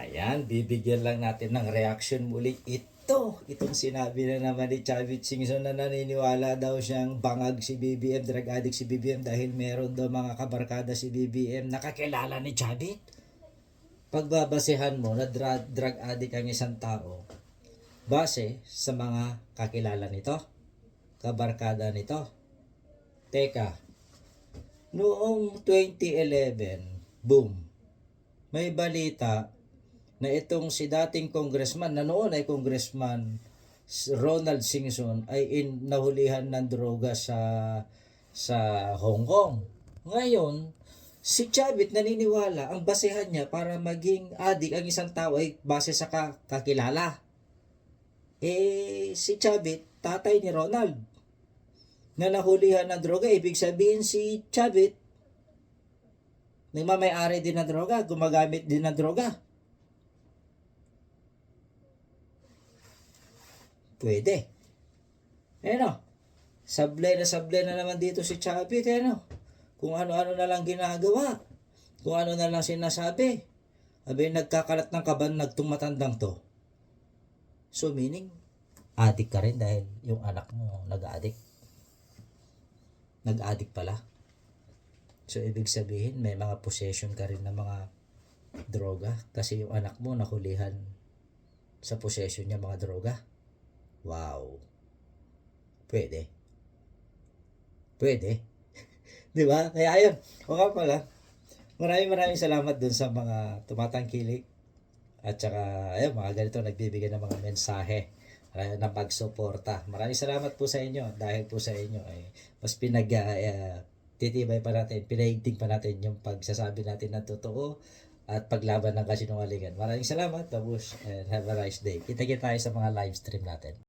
Ayan, bibigyan lang natin ng reaction muli ito. Itong sinabi na naman ni Chavit Singson na naniniwala daw siyang bangag si BBM, drug addict si BBM dahil meron daw mga kabarkada si BBM nakakilala ni Chavit. Pagbabasehan mo na drug, drug addict ang isang tao, base sa mga kakilala nito, kabarkada nito. Teka, noong 2011, boom, may balita na itong si dating congressman na noon ay congressman Ronald Singson ay in, nahulihan ng droga sa sa Hong Kong. Ngayon, si Chavit naniniwala ang basehan niya para maging adik ang isang tao ay base sa ka- kakilala. Eh, si Chavit, tatay ni Ronald, na nahulihan ng droga, ibig sabihin si Chavit, nagmamayari din ng droga, gumagamit din ng droga. Pwede. Eh no, sablay na sablay na naman dito si Chavit, eh no. Kung ano-ano na lang ginagawa. Kung ano na lang sinasabi. Abi, nagkakalat ng kaban nagtung matandang to. So meaning, adik ka rin dahil yung anak mo nag-addict. Nag-addict pala. So ibig sabihin, may mga possession ka rin ng mga droga kasi yung anak mo nahulihan sa possession niya mga droga. Wow. Pwede. Pwede. Di ba? Kaya ayun. O pala. Maraming maraming salamat dun sa mga tumatangkilik. At saka, ayun, mga ganito nagbibigay ng mga mensahe uh, na pagsuporta. Maraming salamat po sa inyo. Dahil po sa inyo, ay mas pinag, uh, titibay pa natin, pinaigting pa natin yung pagsasabi natin ng totoo at paglaban ng kasinungalingan. Maraming salamat, Babush, and have a nice day. Kita-kita tayo sa mga live stream natin.